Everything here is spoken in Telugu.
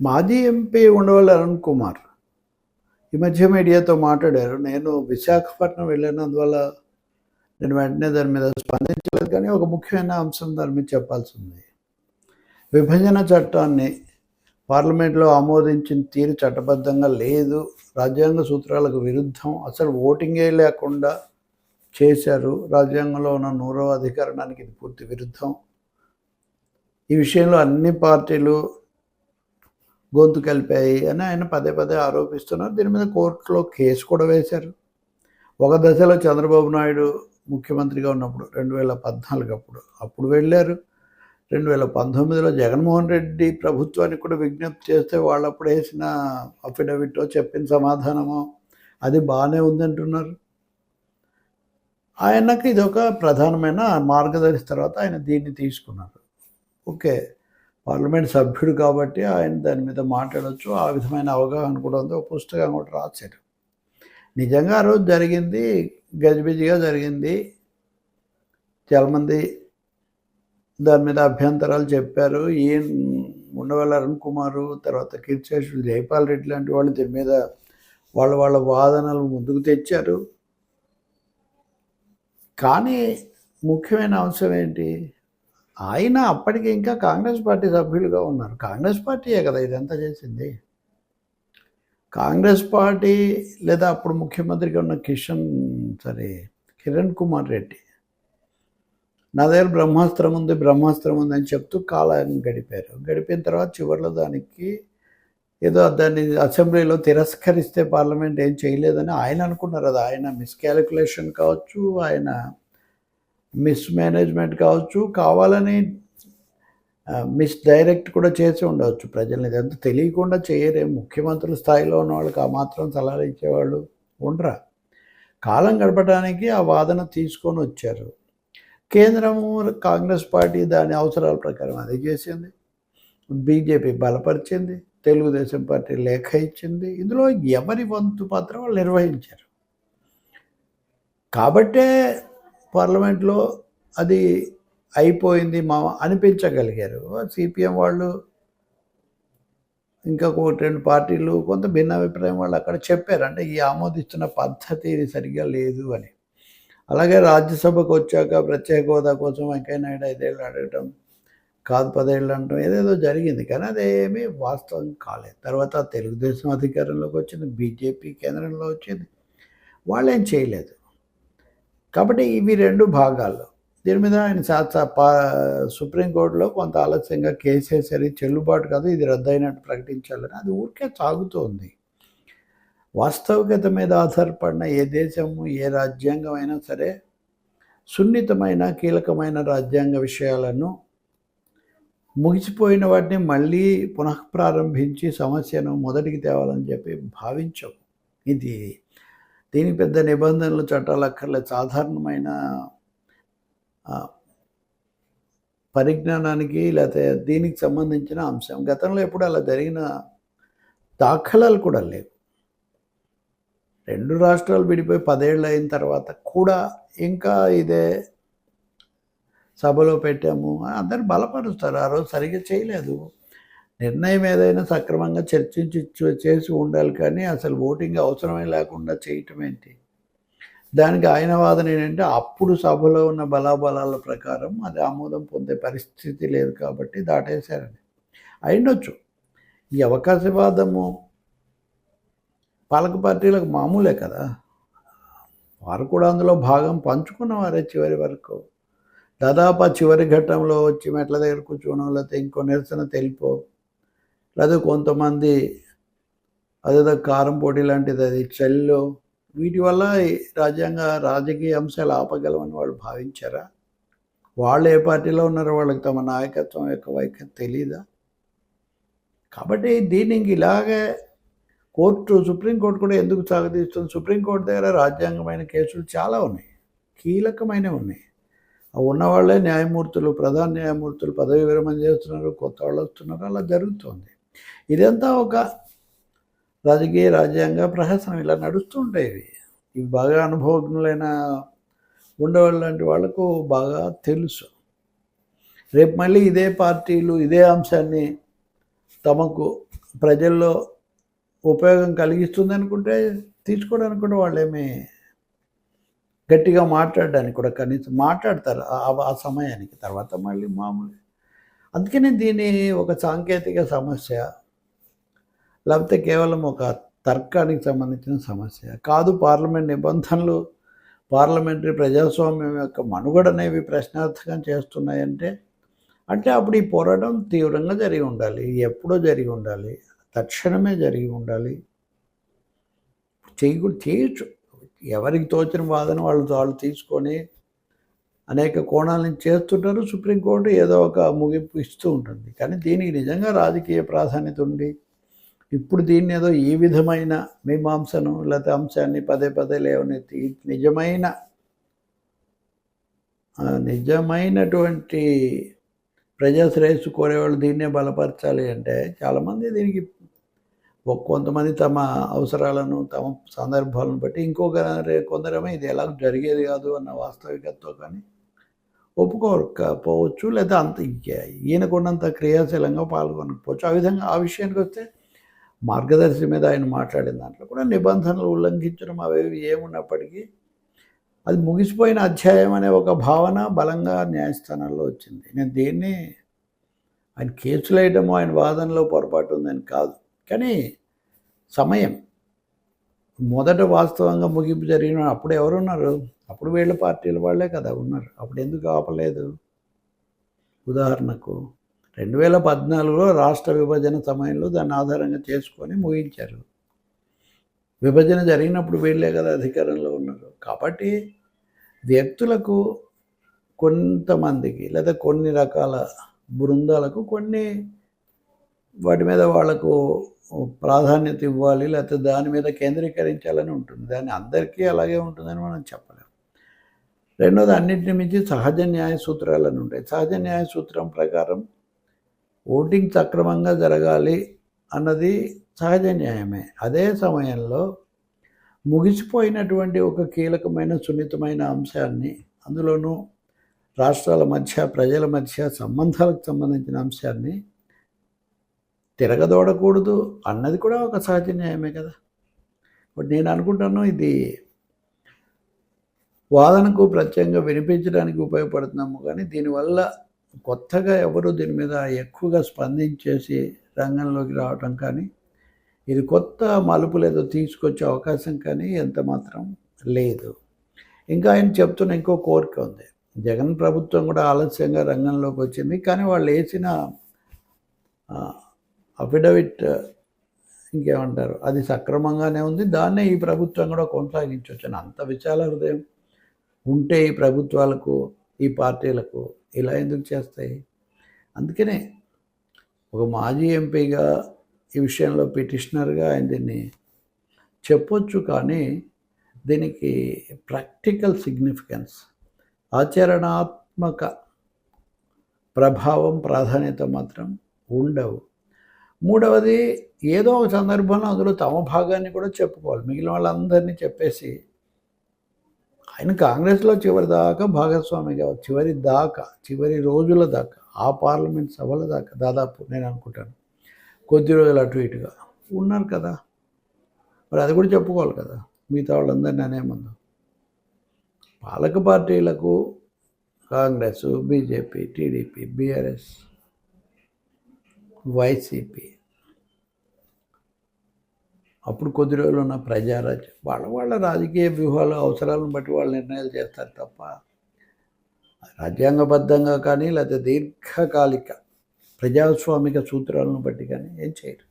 మాజీ ఎంపీ ఉండవాళ్ళు అరుణ్ కుమార్. ఈ మధ్య మీడియాతో మాట్లాడారు. నేను విశాఖపట్నం వెళ్ళినందువల్ల నేను వెంటనే దాని మీద స్పందించలేదు. కానీ ఒక ముఖ్యమైన అంశం దాని మీద చెప్పాల్సి ఉంది విభజన చట్టాన్ని పార్లమెంట్లో ఆమోదించిన తీరు చట్టబద్ధంగా లేదు. రాజ్యాంగ సూత్రాలకు విరుద్ధం. అసలు ఓటింగే లేకుండా చేశారు. రాజ్యాంగంలో ఉన్న నూరవ అధికరణానికి ఇది పూర్తి విరుద్ధం. ఈ విషయంలో అన్ని పార్టీలు గొంతు కలిపాయి అని ఆయన పదే పదే ఆరోపిస్తున్నారు. దీని మీద కోర్టులో కేసు కూడా వేశారు. ఒక దశలో చంద్రబాబు నాయుడు ముఖ్యమంత్రిగా ఉన్నప్పుడు రెండు వేల పద్నాలుగు అప్పుడు అప్పుడు వెళ్ళారు. రెండు వేల పంతొమ్మిదిలో జగన్మోహన్ రెడ్డి ప్రభుత్వానికి కూడా విజ్ఞప్తి చేస్తే వాళ్ళు అప్పుడు వేసిన అఫిడవిటో చెప్పిన సమాధానమో అది బాగానే ఉందంటున్నారు. ఆయనకు ఇది ఒక ప్రధానమైన మార్గదర్శి తర్వాత ఆయన దీన్ని తీసుకున్నారు. ఓకే. పార్లమెంట్ సభ్యుడు కాబట్టి ఆయన దాని మీద మాట్లాడచ్చు. ఆ విధమైన అవగాహన కూడా ఉంది. ఒక పుస్తకం కూడా రాశారు నిజంగా ఆ రోజు జరిగింది. గజిబిజిగా జరిగింది. చాలామంది దాని మీద అభ్యంతరాలు చెప్పారు. ఈయన ఉండవల్ల అరుణ్ కుమారు తర్వాత కీర్తిశేషుడు జైపాల్ రెడ్డి లాంటి వాళ్ళు దీని మీద వాళ్ళ వాళ్ళ వాదనలు ముందుకు తెచ్చారు. కానీ ముఖ్యమైన అంశం ఏంటి? ఆయన అప్పటికి ఇంకా కాంగ్రెస్ పార్టీ సభ్యులుగా ఉన్నారు. కాంగ్రెస్ పార్టీయే కదా ఇదంతా చేసింది. కాంగ్రెస్ పార్టీ లేదా అప్పుడు ముఖ్యమంత్రిగా ఉన్న కిషన్ సరే కిరణ్ కుమార్ రెడ్డి. నా దగ్గర బ్రహ్మాస్త్రం ఉంది బ్రహ్మాస్త్రం ఉంది అని చెప్తూ కాలాన్ని గడిపారు. గడిపిన తర్వాత చివరిలో దానికి ఏదో దాన్ని అసెంబ్లీలో తిరస్కరిస్తే పార్లమెంట్ ఏం చేయలేదని ఆయన అనుకున్నారు. అది ఆయన మిస్కాలిక్యులేషన్ కావచ్చు ఆయన మిస్ మేనేజ్మెంట్ కావచ్చు కావాలని మిస్ డైరెక్ట్ కూడా చేసి ఉండవచ్చు ప్రజల్ని. ఇదంతా తెలియకుండా చేయరే. ముఖ్యమంత్రుల స్థాయిలో ఉన్న వాళ్ళకి ఆ మాత్రం సలహాలు ఇచ్చేవాళ్ళు ఉండరా? కాలం గడపడానికి ఆ వాదన తీసుకొని వచ్చారు. కేంద్రము కాంగ్రెస్ పార్టీ దాని అవసరాల ప్రకారం అది చేసింది. బీజేపీ బలపరిచింది. తెలుగుదేశం పార్టీ లేఖ ఇచ్చింది. ఇందులో ఎవరి వంతు పాత్ర వాళ్ళు నిర్వహించారు. కాబట్టే పార్లమెంట్లో అది అయిపోయింది మా అనిపించగలిగారు. సిపిఎం వాళ్ళు ఇంకా ఒకటి రెండు పార్టీలు కొంత భిన్న అభిప్రాయం వాళ్ళు అక్కడ చెప్పారు. అంటే ఈ ఆమోదిస్తున్న పద్ధతి ఇది సరిగ్గా లేదు అని. అలాగే రాజ్యసభకు వచ్చాక ప్రత్యేక హోదా కోసం వెంకయ్యనాయుడు ఐదేళ్ళు అడగటం కాదు పదేళ్ళు అంటాం ఏదేదో జరిగింది. కానీ అదేమీ వాస్తవం కాలేదు. తర్వాత తెలుగుదేశం అధికారంలోకి వచ్చింది బీజేపీ కేంద్రంలో వచ్చింది. వాళ్ళు ఏం చేయలేదు. కాబట్టి ఇవి రెండు భాగాలు. దీని మీద ఆయన శాస్త్ర పా సుప్రీంకోర్టులో కొంత ఆలస్యంగా కేసేసరి చెల్లుబాటు కాదు ఇది రద్దయినట్టు ప్రకటించాలని అది ఊరికే సాగుతోంది. వాస్తవికత మీద ఆధారపడిన ఏ దేశము ఏ రాజ్యాంగం అయినా సరే సున్నితమైన కీలకమైన రాజ్యాంగ విషయాలను ముగిసిపోయిన వాటిని మళ్ళీ పునఃప్రారంభించి సమస్యను మొదటికి తేవాలని చెప్పి భావించవు ఇది దీనికి పెద్ద నిబంధనలు చట్టాలు అక్కర్లేదు. సాధారణమైన పరిజ్ఞానానికి లేకపోతే దీనికి సంబంధించిన అంశం. గతంలో ఎప్పుడు అలా జరిగిన దాఖలాలు కూడా లేవు. రెండు రాష్ట్రాలు విడిపోయి పదేళ్ళు అయిన తర్వాత కూడా ఇంకా ఇదే సభలో పెట్టాము. అందరు బలపరుస్తారు. ఆ రోజు సరిగ్గా చేయలేదు. నిర్ణయం ఏదైనా సక్రమంగా చర్చించి చేసి ఉండాలి కానీ అసలు ఓటింగ్ అవసరమే లేకుండా చేయటం ఏంటి? దానికి ఆయన వాదన ఏంటంటే అప్పుడు సభలో ఉన్న బలాబలాల ప్రకారం అది ఆమోదం పొందే పరిస్థితి లేదు కాబట్టి దాటేశారని. అయినొచ్చు ఈ అవకాశవాదము పాలక పార్టీలకు మామూలే కదా. వారు కూడా అందులో భాగం పంచుకున్నవారే చివరి వరకు. దాదాపు ఆ చివరి ఘట్టంలో వచ్చి మెట్ల దగ్గర కూర్చోవడం లేకపోతే ఇంకో నిరసన తెలిపో లేదా కొంతమంది అదేదో కారం పోటీ లాంటిది అది చెల్లు. వీటి వల్ల రాజ్యాంగ రాజకీయ అంశాలు ఆపగలమని వాళ్ళు భావించారా? వాళ్ళు ఏ పార్టీలో ఉన్నారో వాళ్ళకి తమ నాయకత్వం యొక్క వైఖరి తెలీదా? కాబట్టి దీన్ని ఇలాగే కోర్టు సుప్రీంకోర్టు కూడా ఎందుకు సాగదీస్తుంది? సుప్రీంకోర్టు దగ్గర రాజ్యాంగమైన కేసులు చాలా ఉన్నాయి. కీలకమైనవి ఉన్నాయి. ఆ ఉన్నవాళ్ళే న్యాయమూర్తులు ప్రధాన న్యాయమూర్తులు పదవి విరమణ చేస్తున్నారు కొత్త వాళ్ళు వస్తున్నారు అలా జరుగుతుంది. ఇదంతా ఒక రాజకీయ రాజ్యాంగ ప్రహసనం. ఇలా నడుస్తుంటాయి ఇవి. ఇవి బాగా అనుభవజ్ఞులైన ఉండేవాళ్ళు లాంటి వాళ్ళకు బాగా తెలుసు. రేపు మళ్ళీ ఇదే పార్టీలు ఇదే అంశాన్ని తమకు ప్రజల్లో ఉపయోగం కలిగిస్తుంది అనుకుంటే తీసుకోవడానికి కూడా వాళ్ళేమి గట్టిగా మాట్లాడడానికి కూడా కనీసం మాట్లాడతారు ఆ- ఆ సమయానికి. తర్వాత మళ్ళీ మామూలు అందుకనే దీని ఒక సాంకేతిక సమస్య లేకపోతే కేవలం ఒక తర్కానికి సంబంధించిన సమస్య. కాదు పార్లమెంట్ నిబంధనలు పార్లమెంటరీ ప్రజాస్వామ్యం యొక్క మనుగడనేవి ప్రశ్నార్థకం చేస్తున్నాయంటే అంటే అప్పుడు ఈ పోరాటం తీవ్రంగా జరిగి ఉండాలి. ఎప్పుడో జరిగి ఉండాలి. తక్షణమే జరిగి ఉండాలి. చేయకూడదు చేయొచ్చు ఎవరికి తోచిన వాదన వాళ్ళు వాళ్ళు తీసుకొని అనేక కోణాల నుంచి చేస్తుంటారు. సుప్రీంకోర్టు ఏదో ఒక ముగింపు ఇస్తూ ఉంటుంది. కానీ దీనికి నిజంగా రాజకీయ ప్రాధాన్యత ఉంది. ఇప్పుడు దీన్ని ఏదో ఈ విధమైన మీమాంసను లేకపోతే అంశాన్ని పదే పదే లేవనెత్తి నిజమైన నిజమైనటువంటి ప్రజాశ్రేయస్సు కోరేవాళ్ళు దీన్నే బలపరచాలి అంటే చాలామంది దీనికి కొంతమంది తమ అవసరాలను తమ సందర్భాలను బట్టి ఇంకొక రే- కొందరేమో ఇది ఎలా జరిగేది కాదు అన్న వాస్తవికతతో కానీ ఒప్పుకోకపోవచ్చు లేదా అంత ఇంకే- ఈయనకున్నంత క్రియాశీలంగా పాల్గొనకపోవచ్చు. ఆ విధంగా ఆ విషయానికి వస్తే మార్గదర్శి మీద ఆయన మాట్లాడిన దాంట్లో కూడా నిబంధనలు ఉల్లంఘించడం అవి ఏమున్నప్పటికీ అది ముగిసిపోయిన అధ్యాయం అనే ఒక భావన బలంగా న్యాయస్థానంలో వచ్చింది. నేను దీన్ని ఆయన కేసులు వేయడము ఆయన వాదనలో పొరపాటు ఉందని కాదు. కానీ సమయం మొదట వాస్తవంగా ముగింపు జరిగిన అప్పుడు ఎవరున్నారు? అప్పుడు వీళ్ళ పార్టీల వాళ్ళే కదా ఉన్నారు. అప్పుడు ఎందుకు ఆపలేదు? ఉదాహరణకు రెండు వేల పద్నాలుగులో రాష్ట్ర విభజన సమయంలో దాన్ని ఆధారంగా చేసుకొని ముగించారు. విభజన జరిగినప్పుడు వీళ్ళే కదా అధికారంలో ఉన్నారు. కాబట్టి వ్యక్తులకు కొంతమందికి లేదా కొన్ని రకాల బృందాలకు కొన్ని వాటి మీద వాళ్ళకు ప్రాధాన్యత ఇవ్వాలి లేకపోతే దాని మీద కేంద్రీకరించాలని ఉంటుంది. దాన్ని అందరికీ అలాగే ఉంటుందని మనం చెప్పలేం. రెండోది అన్నింటిని మించి సహజ న్యాయ సూత్రాలని ఉంటాయి. సహజ న్యాయ సూత్రం ప్రకారం ఓటింగ్ సక్రమంగా జరగాలి అన్నది సహజ న్యాయమే. అదే సమయంలో ముగిసిపోయినటువంటి ఒక కీలకమైన సున్నితమైన అంశాన్ని అందులోనూ రాష్ట్రాల మధ్య ప్రజల మధ్య సంబంధాలకు సంబంధించిన అంశాన్ని తిరగదోడకూడదు అన్నది కూడా ఒక సహజ న్యాయమే కదా. బట్ నేను అనుకుంటాను ఇది వాదనకు ప్రత్యేకంగా వినిపించడానికి ఉపయోగపడుతున్నాము కానీ దీనివల్ల కొత్తగా ఎవరు దీని మీద ఎక్కువగా స్పందించేసి రంగంలోకి రావటం కానీ ఇది కొత్త మలుపులు ఏదో తీసుకొచ్చే అవకాశం కానీ ఎంత మాత్రం లేదు. ఇంకా ఆయన చెప్తున్న ఇంకో కోరిక ఉంది. జగన్ ప్రభుత్వం కూడా ఆలస్యంగా రంగంలోకి వచ్చింది కానీ వాళ్ళు వేసిన అఫిడవిట్ ఇంకేమంటారు? అది సక్రమంగానే ఉంది. దాన్నే ఈ ప్రభుత్వం కూడా కొనసాగించవచ్చు అని అంత విశాల హృదయం. ఉంటే ఈ ప్రభుత్వాలకు ఈ పార్టీలకు ఇలా ఎందుకు చేస్తాయి? అందుకనే ఒక మాజీ ఎంపీగా ఈ విషయంలో పిటిషనర్గా ఆయన దీన్ని చెప్పొచ్చు కానీ దీనికి ప్రాక్టికల్ సిగ్నిఫికెన్స్ ఆచరణాత్మక ప్రభావం ప్రాధాన్యత మాత్రం ఉండవు. మూడవది ఏదో ఒక సందర్భంలో అందులో తమ భాగాన్ని కూడా చెప్పుకోవాలి. మిగిలిన వాళ్ళందరినీ చెప్పేసి ఆయన కాంగ్రెస్లో చివరి దాకా భాగస్వామిగా చివరి దాకా చివరి రోజుల దాకా ఆ పార్లమెంట్ సభల దాకా దాదాపు నేను అనుకుంటాను కొద్ది రోజులు అటు ఇటుగా ఉన్నారు కదా. మరి అది కూడా చెప్పుకోవాలి కదా మిగతా వాళ్ళందరినీ అనేమందు పాలక పార్టీలకు Congress BJP TDP BRS YCP. అప్పుడు కొద్ది రోజులు ఉన్న ప్రజారాజ్యం. వాళ్ళ వాళ్ళ రాజకీయ వ్యూహాలు అవసరాలను బట్టి వాళ్ళు నిర్ణయాలు చేస్తారు తప్ప రాజ్యాంగబద్ధంగా కానీ లేకపోతే దీర్ఘకాలిక ప్రజాస్వామిక సూత్రాలను బట్టి కానీ ఏం చేయరు.